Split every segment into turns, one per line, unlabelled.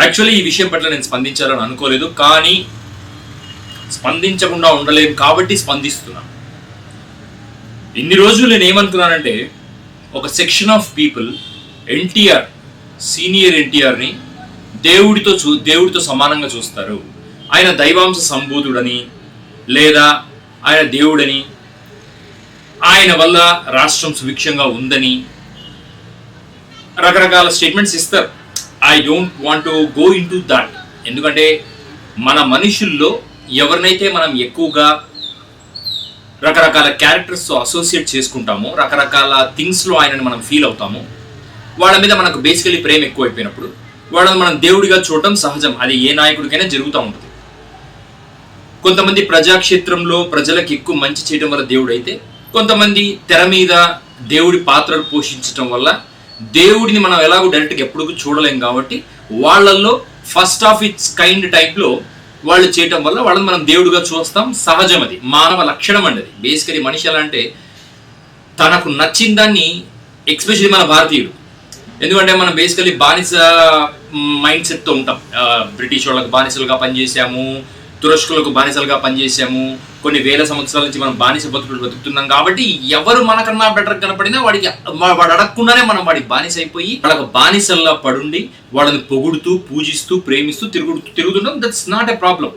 Actually ఈ విషయం పట్ల నేను స్పందించాలని అనుకోలేదు కానీ స్పందించకుండా ఉండలేను కాబట్టి స్పందిస్తున్నాను ఇన్ని రోజులు నేను ఏమనుకున్నానంటే ఒక section of people NTR senior ఎన్టీఆర్ని దేవుడితో చూ దేవుడితో సమానంగా చూస్తారు. ఆయన దైవాంశ సంభూతుడని లేదా ఆయన దేవుడని ఆయన వల్ల రాష్ట్రం సుభిక్షంగా ఉందని రకరకాల స్టేట్మెంట్స్ ఇస్తారు. I don't want to go into that ఎందుకంటే మన మనుషుల్లో ఎవరినైతే మనం ఎక్కువగా రకరకాల క్యారెక్టర్స్ అసోసియేట్ చేసుకుంటామో రకరకాల థింగ్స్లో ఆయనని మనం ఫీల్ అవుతాము వాళ్ళ మీద మనకు బేసికలీ ప్రేమ ఎక్కువైపోయినప్పుడు వాళ్ళని మనం దేవుడిగా చూడటం సహజం. అది ఏ నాయకుడికైనా జరుగుతూ ఉంటుంది. కొంతమంది ప్రజాక్షేత్రంలో ప్రజలకు ఎక్కువ మంచి చేయడం వల్ల దేవుడు అయితే కొంతమంది తెర మీద దేవుడి పాత్రలు పోషించడం వల్ల దేవుడిని మనం ఎలాగో డైరెక్ట్గా ఎప్పుడు చూడలేం కాబట్టి వాళ్ళల్లో ఫస్ట్ ఆఫ్ ఇట్స్ కైండ్ టైప్లో వాళ్ళు చేయటం వల్ల వాళ్ళని మనం దేవుడిగా చూస్తాం. సహజం అది మానవ లక్షణం అండి అది. బేసికలీ మనిషి ఎలా అంటే తనకు నచ్చిన దాన్ని ఎక్స్పెషల్లీ మన భారతీయుడు. ఎందుకంటే మనం బేసికలీ బానిస మైండ్ సెట్తో ఉంటాం. బ్రిటిష్ వాళ్ళకి బానిసలుగా పనిచేసాము దురష్కులకు బానిసలుగా పనిచేసాము కొన్ని వేల సంవత్సరాల నుంచి మనం బానిస బతుకులు బతుకుతున్నాం కాబట్టి ఎవరు మనకన్నా బెటర్ కనపడినా వాడికి వాడు అడగకుండానే మనం వాడికి బానిస అయిపోయి వాళ్ళకు బానిసల్లా పడుండి వాళ్ళని పొగుడుతూ పూజిస్తూ ప్రేమిస్తూ తిరుగుతూ తిరుగుతుండం దట్స్ నాట్ ఎ ప్రాబ్లం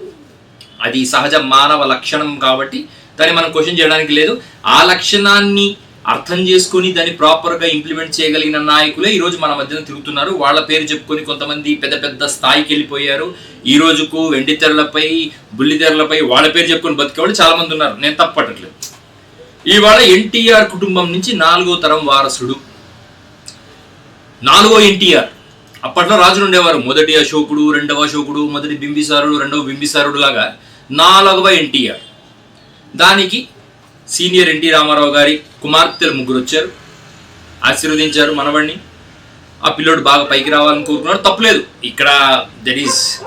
అది సహజ మానవ లక్షణం కాబట్టి దాన్ని మనం క్వశ్చన్ చేయడానికి లేదు. ఆ లక్షణాన్ని అర్థం చేసుకొని దాన్ని ప్రాపర్గా ఇంప్లిమెంట్ చేయగలిగిన నాయకులే ఈరోజు మన మధ్యన తిరుగుతున్నారు. వాళ్ళ పేరు చెప్పుకొని కొంతమంది పెద్ద పెద్ద స్థాయికి వెళ్ళిపోయారు. ఈ రోజుకు వెండితెరలపై బుల్లితెరలపై వాళ్ళ పేరు చెప్పుకొని బతికేవాళ్ళు చాలామంది ఉన్నారు. నేను తప్పట్లేదు. ఇవాళ ఎన్టీఆర్ కుటుంబం నుంచి నాలుగో తరం వారసుడు. నాలుగో ఎన్టీఆర్. అప్పట్లో రాజులు ఉండేవారు. మొదటి అశోకుడు రెండవ అశోకుడు మొదటి బింబిసారుడు రెండవ బింబిసారుడు లాగా నాలుగవ ఎన్టీఆర్. దానికి సీనియర్ ఎన్టీ రామారావు గారి కుమార్తెలు ముగ్గురు వచ్చారు. ఆశీర్వదించారు మనవణ్ణి. ఆ పిల్లోడు బాగా పైకి రావాలని కోరుకున్నాడు. తప్పులేదు. ఇక్కడ దట్ ఈస్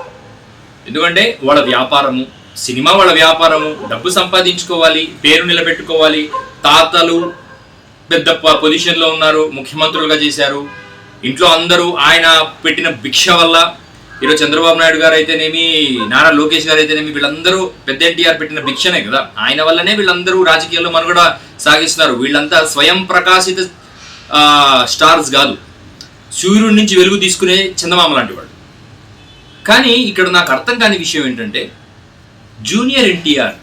ఎందుకంటే వాళ్ళ వ్యాపారము సినిమా వాళ్ళ వ్యాపారము డబ్బు సంపాదించుకోవాలి పేరు నిలబెట్టుకోవాలి తాతలు పెద్ద పొజిషన్లో ఉన్నారు ముఖ్యమంత్రులుగా చేశారు. ఇంట్లో అందరూ ఆయన పెట్టిన భిక్ష వల్ల ఈరోజు చంద్రబాబు నాయుడు గారు అయితేనేమి నారా లోకేష్ గారు అయితేనేమి వీళ్ళందరూ పెద్ద ఎన్టీఆర్ పెట్టిన భిక్షనే కదా. ఆయన వల్లనే వీళ్ళందరూ రాజకీయాల్లో మనుగడ సాగిస్తున్నారు. వీళ్ళంతా స్వయం ప్రకాశిత స్టార్స్ కాదు. సూర్యుడి నుంచి వెలుగు తీసుకునే చందమామ లాంటి వాడు. కానీ ఇక్కడ నాకు అర్థం కాని విషయం ఏంటంటే జూనియర్ ఎన్టీఆర్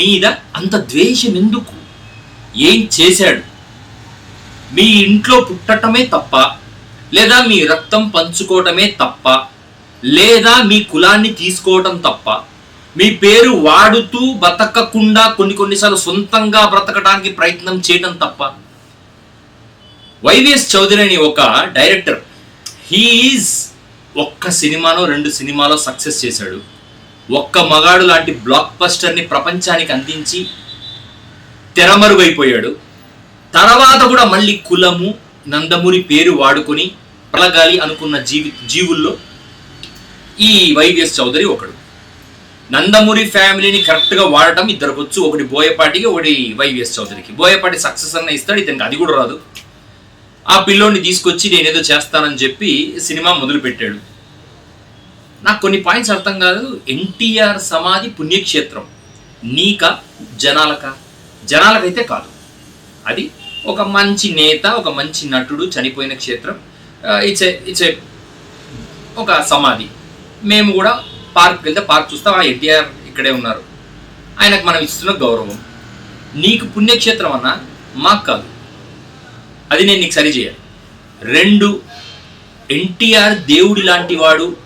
మీద అంత ద్వేషం ఎందుకు? ఏం చేశాడు? మీ ఇంట్లో పుట్టటమే తప్ప లేదా మీ రక్తం పంచుకోవటమే తప్ప లేదా మీ కులాన్ని తీసుకోవటం తప్ప మీ పేరు వాడుతూ బతకకుండా కొన్ని కొన్నిసార్లు సొంతంగా బ్రతకడానికి ప్రయత్నం చేయటం తప్ప. వైవిఎస్ చౌదరి అని ఒక డైరెక్టర్ హీఈస్ ఒక్క సినిమాలో రెండు సినిమాలో సక్సెస్ చేశాడు. ఒక్క మగాడు లాంటి బ్లాక్ బస్టర్ని ప్రపంచానికి అందించి తెరమరుగైపోయాడు తర్వాత కూడా మళ్ళీ కులము నందమూరి పేరు వాడుకొని పలగాలి అనుకున్న జీవి జీవుల్లో ఈ వైవిఎస్ చౌదరి ఒకడు. నందమూరి ఫ్యామిలీని కరెక్ట్గా వాడటం ఇద్దరికి వచ్చు ఒకటి బోయపాటికి ఒకటి వైవిఎస్ చౌదరికి. బోయపాటి సక్సెస్ అన్న ఇస్తాడు ఇతనికి అది కూడా రాదు. ఆ పిల్లోని తీసుకొచ్చి నేనేదో చేస్తానని చెప్పి సినిమా మొదలుపెట్టాడు. నాకు కొన్ని పాయింట్స్ అర్థం కాదు ఎన్టీఆర్ సమాధి పుణ్యక్షేత్రం. నీక? జనాలక? జనాలకైతే కాదు. అది ఒక మంచి నేత ఒక మంచి నటుడు చనిపోయిన క్షేత్రం. ఇట్స్ ఇట్స్ ఒక సమాధి. మేము కూడా పార్క్ వెళ్తే పార్క్ చూస్తాం. ఆ ఎన్టీఆర్ ఇక్కడే ఉన్నారు. ఆయనకు మనం ఇస్తున్న గౌరవం. నీకు పుణ్యక్షేత్రం అన్నా మాకు కాదు. అది నేను నీకు సరి చేయాలి. రెండు ఎన్టీఆర్ దేవుడి లాంటి వాడు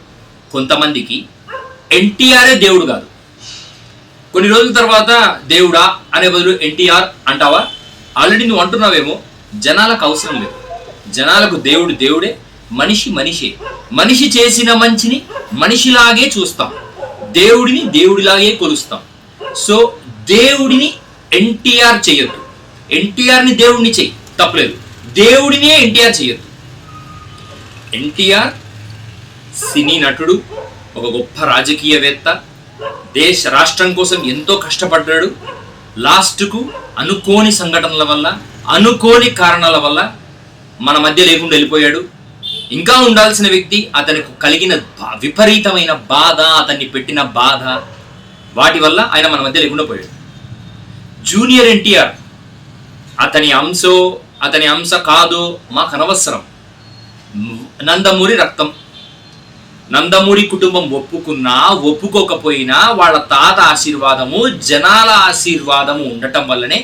కొంతమందికి ఎన్టీఆరే దేవుడు కాదు. కొన్ని రోజుల తర్వాత దేవుడా అనే బదులు ఎన్టీఆర్ అంటావా? ఆల్రెడీ నువ్వు అంటున్నావేమో జనాలకు అవసరం లేదు. జనాలకు దేవుడు దేవుడే మనిషి మనిషే. మనిషి చేసిన మంచిని మనిషిలాగే చూస్తాం. దేవుడిని దేవుడిలాగే కొలుస్తాం. సో దేవుడిని ఎన్టీఆర్ చేయొద్దు. ఎన్టీఆర్ని దేవుడిని చెయ్యి తప్పలేదు. దేవుడినే ఎన్టీఆర్ చేయొద్దు. ఎన్టీఆర్ సినీ నటుడు ఒక గొప్ప రాజకీయవేత్త దేశ రాష్ట్రం కోసం ఎంతో కష్టపడ్డాడు. లాస్ట్కు అనుకోని సంఘటనల వల్ల అనుకోని కారణాల వల్ల మన మధ్య లేకుండా వెళ్ళిపోయాడు. ఇంకా ఉండాల్సిన వ్యక్తి అతనికి కలిగిన విపరీతమైన బాధ అతన్ని పెట్టిన బాధ. వాటి వల్ల ఆయన మన మధ్య లేకుండా పోయాడు. జూనియర్ ఎన్టీఆర్ అతని అంశో అతని అంశ కాదో మాకు అనవసరం. నందమూరి రక్తం. నందమూరి కుటుంబం ఒప్పుకున్నా ఒప్పుకోకపోయినా వాళ్ళ తాత ఆశీర్వాదము జనాల ఆశీర్వాదము ఉండటం వల్లనే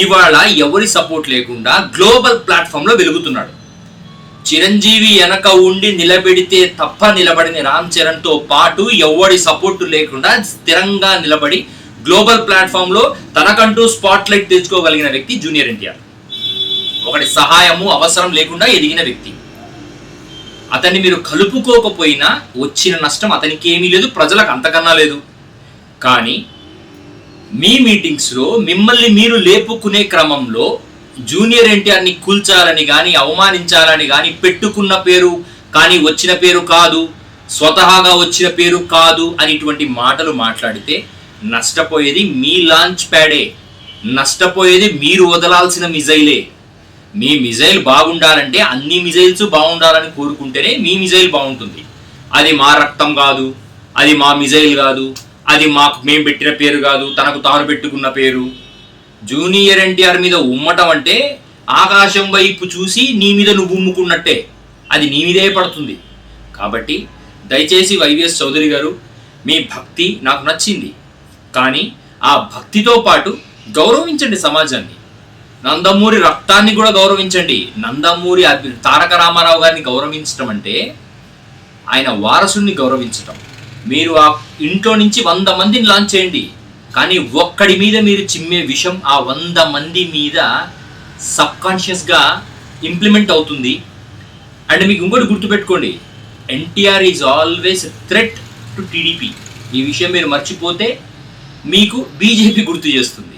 ఇవాళ ఎవరి సపోర్ట్ లేకుండా గ్లోబల్ ప్లాట్ఫామ్లో వెలుగుతున్నాడు. చిరంజీవి వెనక ఉండి నిలబెడితే తప్ప నిలబడిన రామ్ చరణ్తో పాటు ఎవడి సపోర్టు లేకుండా స్థిరంగా నిలబడి గ్లోబల్ ప్లాట్ఫామ్లో తనకంటూ స్పాట్ లైట్ తెచ్చుకోగలిగిన వ్యక్తి జూనియర్ ఎన్టీఆర్ ఒకటి సహాయము అవసరం లేకుండా ఎదిగిన వ్యక్తి. అతన్ని మీరు కలుపుకోకపోయినా వచ్చిన నష్టం అతనికి ఏమీ లేదు ప్రజలకు అంతకన్నా లేదు. కానీ మీ మీటింగ్స్లో మిమ్మల్ని మీరు లేపుకునే క్రమంలో జూనియర్ ఎన్టీఆర్ని కూల్చాలని కానీ అవమానించాలని కానీ పెట్టుకున్న పేరు కానీ వచ్చిన పేరు కాదు స్వతహాగా వచ్చిన పేరు కాదు అనేటువంటి మాటలు మాట్లాడితే నష్టపోయేది మీ లాంచ్ ప్యాడే నష్టపోయేది మీరు వదలాల్సిన మిజైలే. మీ మిజైల్ బాగుండాలంటే అన్ని మిజైల్స్ బాగుండాలని కోరుకుంటేనే మీ మిజైల్ బాగుంటుంది. అది మా రక్తం కాదు అది మా మిజైల్ కాదు అది మాకు మేము పెట్టిన పేరు కాదు తనకు తాను పెట్టుకున్న పేరు. జూనియర్ ఎన్టీఆర్ మీద ఉమ్మటం అంటే ఆకాశం వైపు చూసి నీ మీద నువ్వు ఉమ్ముకున్నట్టే. అది నీ మీదే పడుతుంది. కాబట్టి దయచేసి వైవిఎస్ చౌదరి గారు మీ భక్తి నాకు నచ్చింది. కానీ ఆ భక్తితో పాటు గౌరవించండి సమాజాన్ని. నందమూరి రక్తాన్ని కూడా గౌరవించండి. నందమూరి అభి- తారక రామారావు గారిని గౌరవించడం అంటే ఆయన వారసుని గౌరవించటం. మీరు ఆ ఇంట్లో నుంచి వంద మందిని లాంచ్ చేయండి. కానీ ఒక్కడి మీద మీరు చిమ్మే విషం ఆ వంద మంది మీద సబ్కాన్షియస్గా ఇంప్లిమెంట్ అవుతుంది. అండ్ మీకు ఇంకోటి గుర్తుపెట్టుకోండి NTR is always threat to TDP. ఈ విషయం మీరు మర్చిపోతే మీకు బీజేపీ గుర్తు చేస్తుంది.